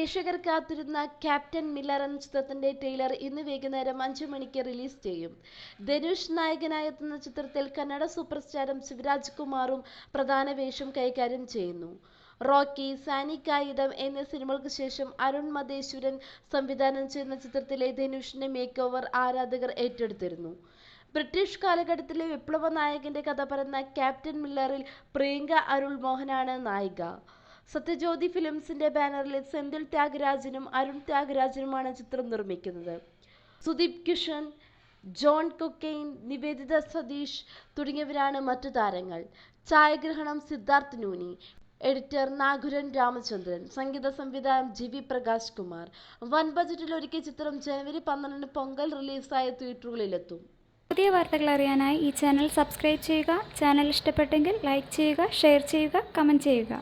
പ്രേക്ഷകർ കാത്തിരുന്ന captain Miller എന്ന ചിത്രത്തിന്റെ ട്രെയിലർ ഇന്ന് വൈകുന്നേരം അഞ്ചു മണിക്ക് റിലീസ് ചെയ്യും. ധനുഷ് നായകനായി എത്തുന്ന ചിത്രത്തിൽ കന്നഡ സൂപ്പർ സ്റ്റാറും ശിവരാജ് കുമാറും പ്രധാന വേഷം കൈകാര്യം ചെയ്യുന്നു. റോക്കി സാനിക്കായിടം എന്നീ സിനിമകൾക്ക് ശേഷം അരുൺ മതേശ്വരൻ സംവിധാനം ചെയ്യുന്ന ചിത്രത്തിലെ ധനുഷിന്റെ മേക്ക് ഓവർ ആരാധകർ ഏറ്റെടുത്തിരുന്നു. ബ്രിട്ടീഷ് കാലഘട്ടത്തിലെ വിപ്ലവ നായകന്റെ കഥ പറയുന്ന ക്യാപ്റ്റൻ മില്ലറിൽ പ്രിയങ്ക അരുൾ മോഹനാണ് നായിക. സത്യജ്യോതി ഫിലിംസിന്റെ ബാനറിൽ സെന്തിൽ ത്യാഗരാജനും അരുൺ ത്യാഗരാജനുമാണ് ചിത്രം നിർമ്മിക്കുന്നത്. സുദീപ് കിഷൻ ജോൺ കൊക്കെയിൻ നിവേദിത സതീഷ് തുടങ്ങിയവരാണ് മറ്റു താരങ്ങൾ. ഛായാഗ്രഹണം സിദ്ധാർത്ഥ് നൂനി എഡിറ്റർ നാഗുരൻ രാമചന്ദ്രൻ സംഗീത സംവിധാനം ജി വി പ്രകാശ് കുമാർ. വൻ ബജറ്റിൽ ഒരുക്കിയ ചിത്രം ജനുവരി പന്ത്രണ്ടിന് പൊങ്കൽ റിലീസായ തിയേറ്ററുകളിലെത്തും. പുതിയ വാർത്തകൾ അറിയാനായി ഈ ചാനൽ സബ്സ്ക്രൈബ് ചെയ്യുക. ചാനൽ ഇഷ്ടപ്പെട്ടെങ്കിൽ ലൈക്ക് ചെയ്യുക ഷെയർ ചെയ്യുക കമന്റ് ചെയ്യുക.